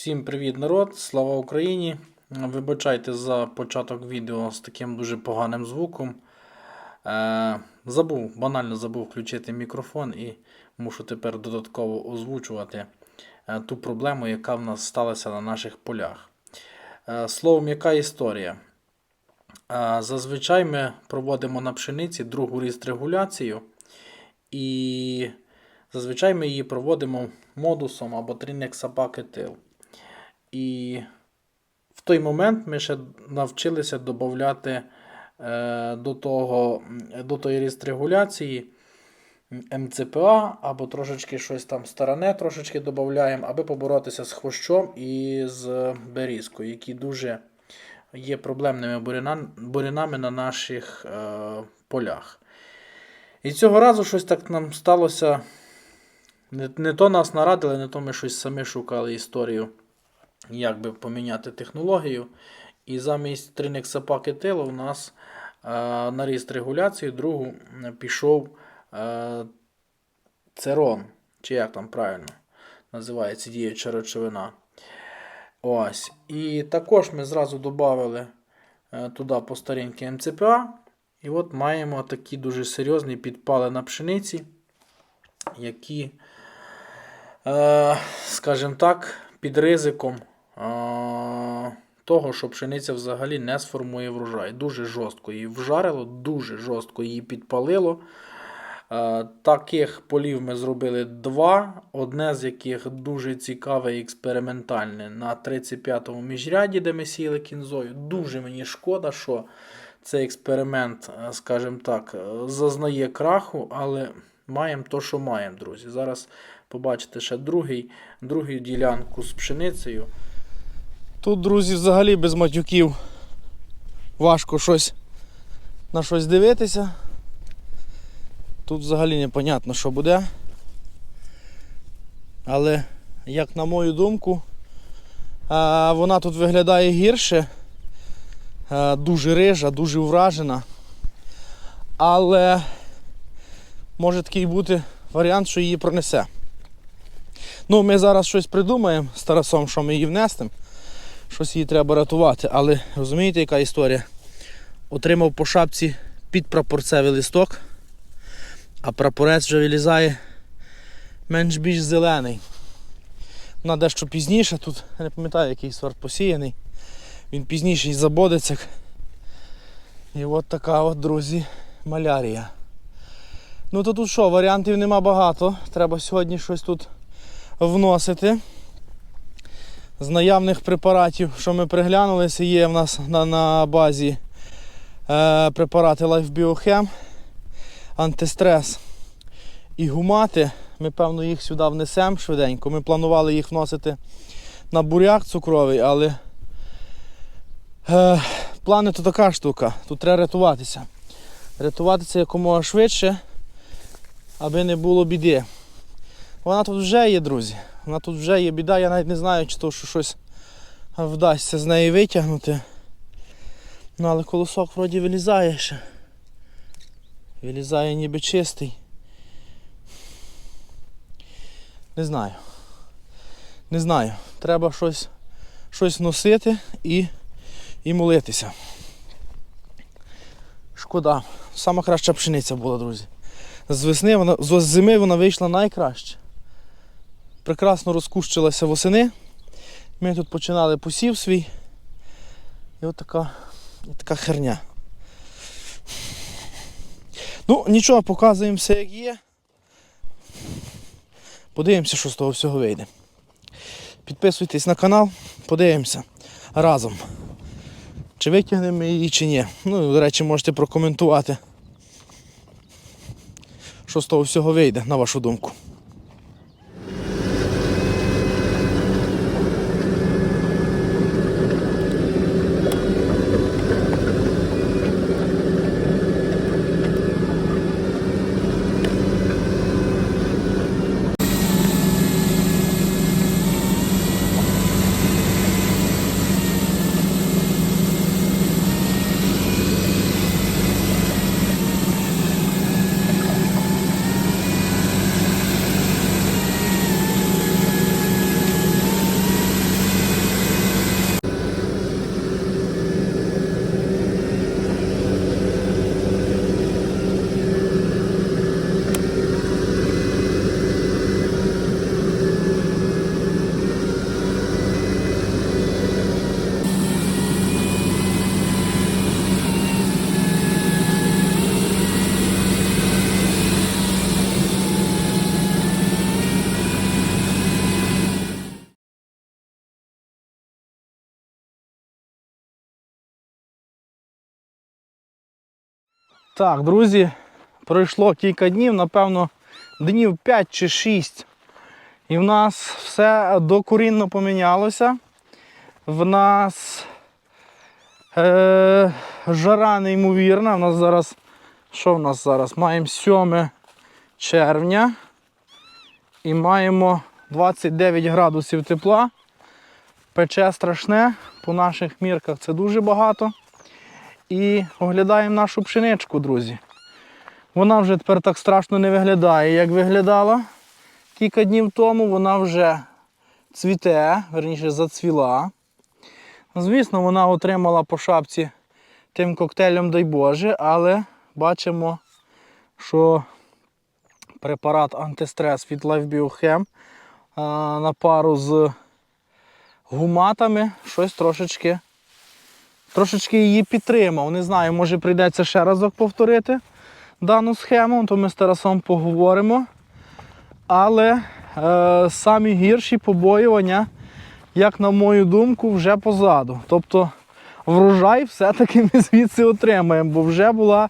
Всім привіт, народ! Слава Україні! Вибачайте за початок відео з таким дуже поганим звуком. Е, забув, банально забув включити мікрофон і мушу тепер додатково озвучувати е, ту проблему, яка в нас сталася на наших полях. Е, словом, яка історія? Зазвичай ми проводимо на пшениці другу регуляцію. І зазвичай ми її проводимо модусом або тринексапакетил. І в той момент ми ще навчилися додати е, до, того, до тої регуляції МЦПА або трошечки щось там старане трошечки додаємо, аби поборотися з хвощом і з берізкою, які дуже є проблемними бурянами на наших е, полях. І цього разу щось так нам сталося. Не то нас нарадили, не то ми щось самі шукали історію, як би поміняти технологію. І замість тринексапакетилу у нас е, на ріст регуляції другу пішов е, церон, чи як там правильно називається діюча речовина. Ось. І також ми зразу додали е, туди по старінки МЦПА. І от маємо такі дуже серйозні підпали на пшениці, які, скажімо так, під ризиком того, що пшениця взагалі не сформує врожай. Дуже жорстко її вжарило, дуже жорстко її підпалило. Е, Таких полів ми зробили два, одне з яких дуже цікаве і експериментальне на 35-му міжряді, де ми сіяли кінзою. Дуже мені шкода, що цей експеримент, е, скажімо так, е, зазнає краху, але маємо то, що маємо, друзі. Зараз побачите ще другий, другу ділянку з пшеницею. Тут, друзі, взагалі без матюків важко щось на щось дивитися. Тут взагалі непонятно, що буде. Але, як на мою думку, вона тут виглядає гірше. Дуже рижа, дуже вражена. Але може такий бути варіант, що її пронесе. Ну, ми зараз щось придумаємо з Тарасом, що ми її внесемо щось її треба рятувати. Але розумієте, яка історія? Отримав по шапці під прапорцевий листок, а прапорець вже вилізає менш більш зелений. Вона дещо пізніше, тут я не пам'ятаю, який сорт посіяний. Він пізніший забодиться. І от така от, друзі, малярія. Ну то тут що, варіантів нема багато. Треба сьогодні щось тут вносити з наявних препаратів, що ми приглянулися, є в нас на, на базі е, препарати Life Biochem, антистрес і гумати. Ми, певно, їх сюди внесемо швиденько. Ми планували їх вносити на буряк цукровий, але е, плани то така штука. Тут треба рятуватися. Рятуватися якомога швидше, аби не було біди. Вона тут вже є, друзі. Вона тут вже є біда, я навіть не знаю, чи то що щось вдасться з неї витягнути. Ну, але колосок вроді вилізає ще. Вилізає ніби чистий. Не знаю. Не знаю. Треба щось, щось носити і, і молитися. Шкода. Сама краща пшениця була, друзі. З весни вона, з зими вона вийшла найкраще прекрасно розкущилася восени. Ми тут починали посів свій. І от така, от така херня. Ну, нічого, показуємо все як є. Подивимося, що з того всього вийде. Підписуйтесь на канал, подивимося разом. Чи витягнемо її, чи ні. Ну, до речі, можете прокоментувати, що з того всього вийде, на вашу думку. Так, друзі, пройшло кілька днів, напевно, днів 5 чи 6. І в нас все докорінно помінялося. В нас е, жара неймовірна. У нас зараз. Що в нас зараз? Маємо 7 червня і маємо 29 градусів тепла. Пече страшне, по наших мірках це дуже багато. І оглядаємо нашу пшеничку, друзі. Вона вже тепер так страшно не виглядає, як виглядала кілька днів тому. Вона вже цвіте, верніше зацвіла. Звісно, вона отримала по шапці тим коктейлем, дай Боже, але бачимо, що препарат антистрес від Life Biochem на пару з гуматами щось трошечки, трошечки її підтримав. Не знаю, може прийдеться ще разок повторити дану схему, то ми з Тарасом поговоримо. Але е, самі гірші побоювання, як на мою думку, вже позаду. Тобто врожай все-таки ми звідси отримаємо, бо вже була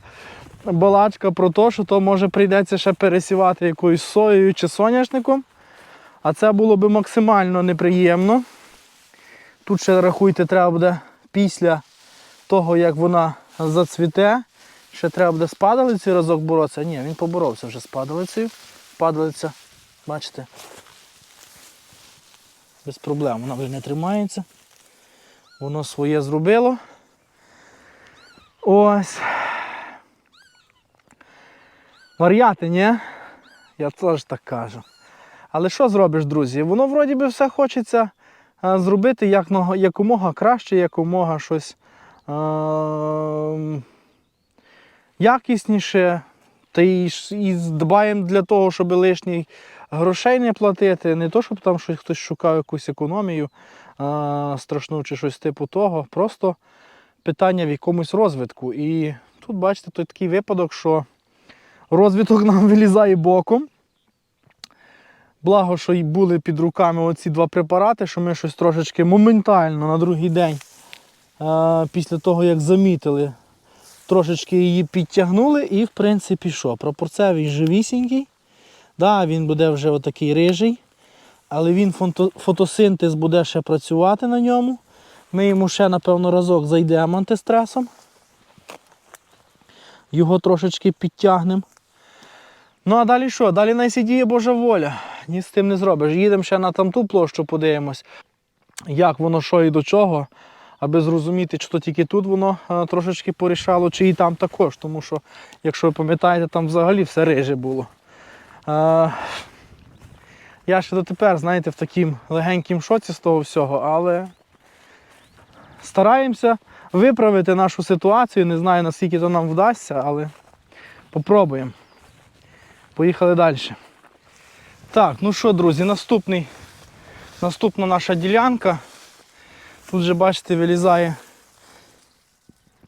балачка про те, що то може прийдеться ще пересівати якоюсь соєю чи соняшником. А це було би максимально неприємно. Тут ще рахуйте, треба буде після того, як вона зацвіте, ще треба буде з падалицею разок боротися. Ні, він поборовся вже з падалицею. Падалиця, бачите, без проблем, вона вже не тримається. Воно своє зробило. Ось. Вар'яти, ні? Я теж так кажу. Але що зробиш, друзі? Воно вроді би все хочеться зробити як, якомога краще, якомога щось якісніше. Та і, і дбаємо для того, щоб лишніх грошей не платити. Не то, щоб там щось хтось шукав якусь економію а, страшну чи щось типу того. Просто питання в якомусь розвитку. І тут, бачите, тут такий випадок, що розвиток нам вилізає боком. Благо, що й були під руками оці два препарати, що ми щось трошечки моментально на другий день, після того, як замітили, трошечки її підтягнули і, в принципі, що? Пропорцевий живісінький. Да, він буде вже отакий рижий, але він фотосинтез буде ще працювати на ньому. Ми йому ще, напевно, разок зайдемо антистресом. Його трошечки підтягнемо. Ну а далі що? Далі найсидіє Божа воля. Ні з тим не зробиш. Їдемо ще на тамту площу, подивимось, як воно що і до чого, аби зрозуміти, чи то тільки тут воно е, трошечки порішало, чи і там також. Тому що, якщо ви пам'ятаєте, там взагалі все риже було. Е, я ще дотепер, знаєте, в таким легеньким шоці з того всього, але стараємося виправити нашу ситуацію. Не знаю, наскільки то нам вдасться, але попробуємо. Поїхали далі. Так, ну що, друзі, наступний, наступна наша ділянка. Тут вже, бачите, вилізає,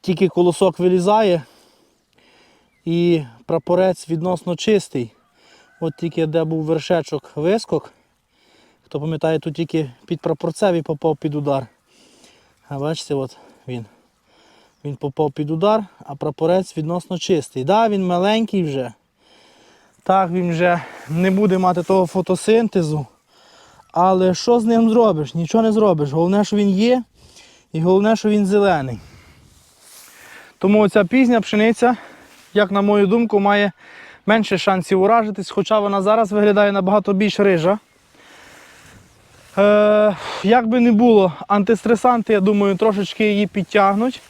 тільки колосок вилізає і прапорець відносно чистий. От тільки де був вершечок вискок. Хто пам'ятає, тут тільки під прапорцевий попав під удар. А бачите, от він. Він попав під удар, а прапорець відносно чистий. Да, він маленький вже. Так, він вже не буде мати того фотосинтезу. Але що з ним зробиш? Нічого не зробиш. Головне, що він є, і головне, що він зелений. Тому оця пізня пшениця, як на мою думку, має менше шансів уражитись, хоча вона зараз виглядає набагато більш рижа. Е, як би не було, антистресанти, я думаю, трошечки її підтягнуть.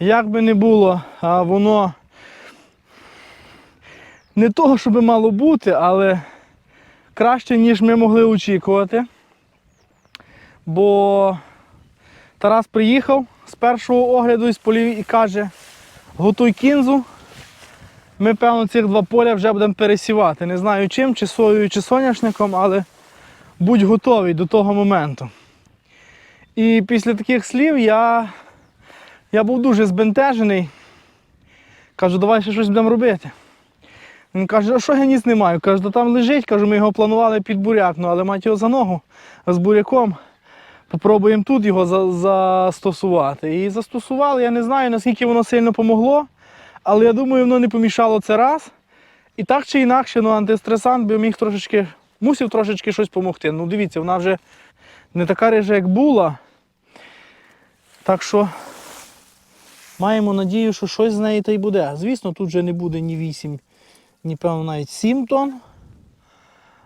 Як би не було, воно не того, щоб мало бути, але краще, ніж ми могли очікувати. Бо Тарас приїхав з першого огляду із полів і каже, готуй кінзу. Ми, певно, цих два поля вже будемо пересівати. Не знаю чим, чи соєю, чи соняшником, але будь готовий до того моменту. І після таких слів я, я був дуже збентежений. Кажу, давай ще щось будемо робити. Він каже, а що я ніс не маю? Каже, «Та там лежить, кажу, ми його планували під буряк, ну але мать його за ногу з буряком. Попробуємо тут його за- застосувати. І застосували, я не знаю, наскільки воно сильно помогло, Але я думаю, воно не помішало це раз. І так чи інакше, ну, антистресант би міг трошечки, мусив трошечки щось допомогти. Ну, дивіться, вона вже не така рижа, як була. Так що маємо надію, що щось з неї та й буде. Звісно, тут вже не буде ні 8, ні певно навіть 7 тонн.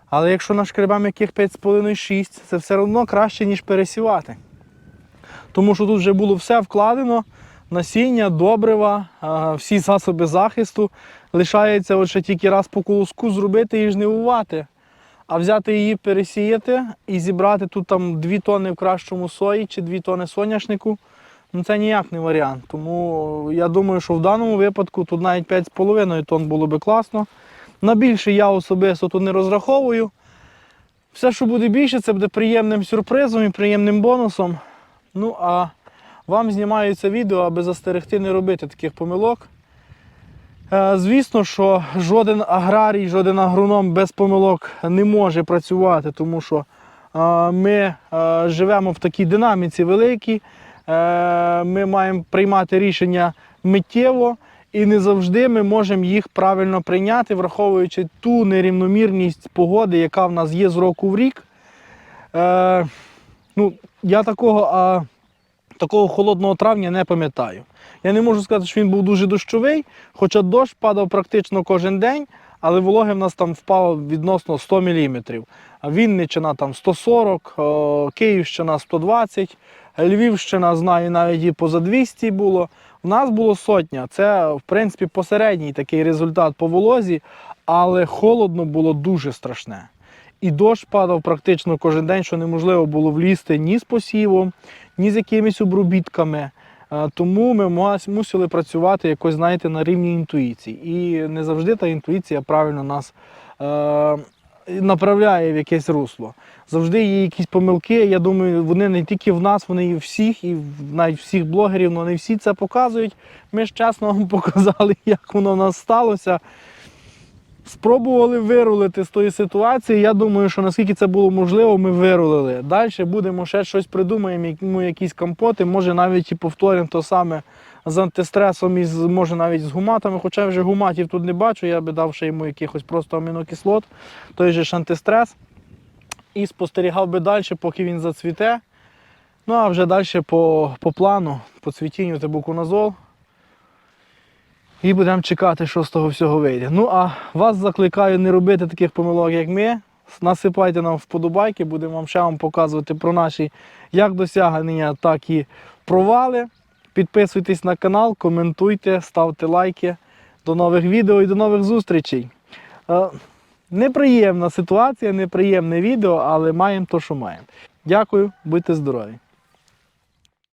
Але якщо нашкребемо яких 5,5-6, це все одно краще, ніж пересівати. Тому що тут вже було все вкладено, насіння, добрива, всі засоби захисту. Лишається ще тільки раз по колоску зробити і жнивувати. А взяти її, пересіяти і зібрати тут там 2 тонни в кращому сої чи 2 тонни соняшнику. Ну це ніяк не варіант. Тому я думаю, що в даному випадку тут навіть 5,5 тонн було би класно. На більше я особисто тут не розраховую. Все, що буде більше, це буде приємним сюрпризом і приємним бонусом. Ну а вам знімаю це відео, аби застерегти не робити таких помилок. Е, Звісно, що жоден аграрій, жоден агроном без помилок не може працювати, тому що е, ми е, живемо в такій динаміці великій. Е, Ми маємо приймати рішення миттєво і не завжди ми можемо їх правильно прийняти, враховуючи ту нерівномірність погоди, яка в нас є з року в рік. Е, ну, я такого, а, такого холодного травня не пам'ятаю. Я не можу сказати, що він був дуже дощовий, хоча дощ падав практично кожен день, але вологи в нас там впало відносно 100 мм. А Вінниччина там 140, о, Київщина 120, Львівщина, знаю, навіть і поза 200 було. В нас було сотня. Це, в принципі, посередній такий результат по волозі, але холодно було дуже страшне. І дощ падав практично кожен день, що неможливо було влізти ні з посівом, ні з якимись обробітками. Е, Тому ми мусили працювати якось, знаєте, на рівні інтуїції. І не завжди та інтуїція правильно нас е, направляє в якесь русло. Завжди є якісь помилки. Я думаю, вони не тільки в нас, вони і всіх, і навіть всіх блогерів, але не всі це показують. Ми ж чесно вам показали, як воно в нас сталося. Спробували вирулити з тої ситуації. Я думаю, що наскільки це було можливо, ми вирулили. Далі будемо ще щось придумаємо, ну, якісь компоти, може навіть і повторимо то саме з антистресом і з, може навіть з гуматами. Хоча вже гуматів тут не бачу, я би дав ще йому якихось просто амінокислот, той же ж антистрес. І спостерігав би далі, поки він зацвіте. Ну а вже далі по, по плану, по цвітінню тебукуназол. І будемо чекати, що з того всього вийде. Ну а вас закликаю не робити таких помилок, як ми. Насипайте нам вподобайки, будемо вам ще вам показувати про наші як досягнення, так і провали. Підписуйтесь на канал, коментуйте, ставте лайки. До нових відео і до нових зустрічей. Е, Неприємна ситуація, неприємне відео, але маємо то, що маємо. Дякую, будьте здорові!